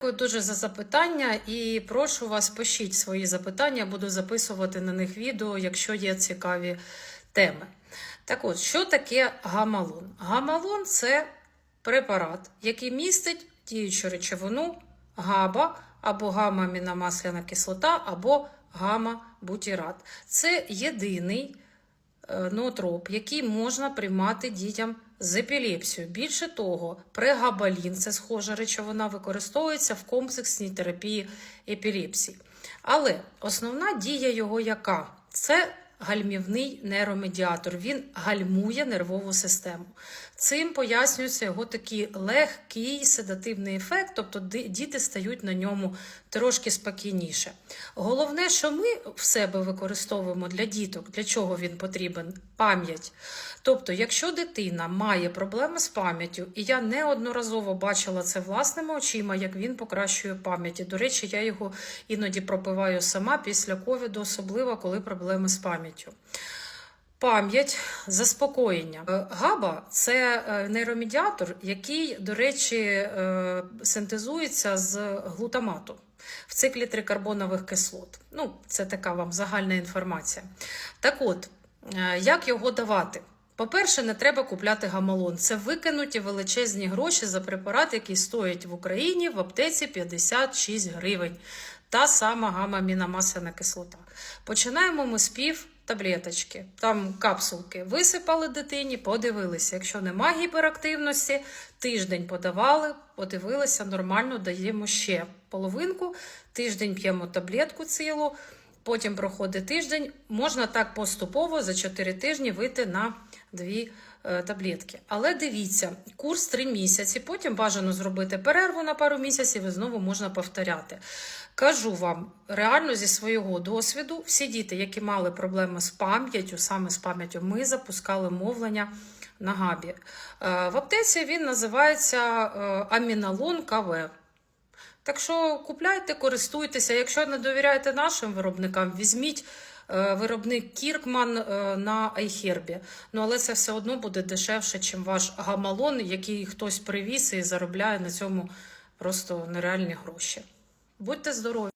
Дякую дуже за запитання і прошу вас пишіть свої запитання, буду записувати на них відео, якщо є цікаві теми. Так от, що таке гамалон? Гамалон це препарат, який містить діючу речовину габа або гамма-аміномасляна кислота, або гамма-бутірат. Це єдиний е, ноотроп, який можна приймати дітям з епілепсією. Більше того, прегабалін, це схожа речовина, використовується в комплексній терапії епілепсії. Але основна дія його яка? Це гальмівний нейромедіатор. Він гальмує нервову систему. Цим пояснюється його такий легкий седативний ефект, тобто діти стають на ньому трошки спокійніше. Головне, що ми в себе використовуємо для діток, для чого він потрібен? Пам'ять. Тобто, якщо дитина має проблеми з пам'яттю, і я неодноразово бачила це власними очима, як він покращує пам'ять. До речі, я його іноді пропиваю сама після ковіду, особливо коли проблеми з пам'яттю. Пам'ять, заспокоєння. Е, Габа це е, нейромедіатор, який, до речі, е, синтезується з глутамату в циклі трикарбонових кислот. Ну, це така вам загальна інформація. Так от, як його давати? По-перше, не треба купляти гамалон. Це викинуті величезні гроші за препарат, який стоїть в Україні в аптеці 56 гривень. Та сама гамма-аміномасляна кислота. Починаємо ми з пів таблеточки, там капсулки. Висипали дитині, подивилися. Якщо нема гіперактивності, тиждень подавали, подивилися, нормально даємо ще половинку. Тиждень п'ємо таблетку цілу, потім проходить тиждень. Можна так поступово за 4 тижні вийти на дві е, таблетки. Але дивіться, курс 3 місяці, потім бажано зробити перерву на пару місяців і знову можна повторяти. Кажу вам, реально зі свого досвіду, всі діти, які мали проблеми з пам'яттю, саме з пам'яттю, ми запускали мовлення на габі. Е, В аптеці він називається е, аміналон КВ. Так що купляйте, користуйтеся. Якщо не довіряєте нашим виробникам, візьміть е, виробник Кіркман е, на Айхербі. Ну але це все одно буде дешевше, ніж ваш гамалон, який хтось привіз і заробляє на цьому просто нереальні гроші. Будьте здорові!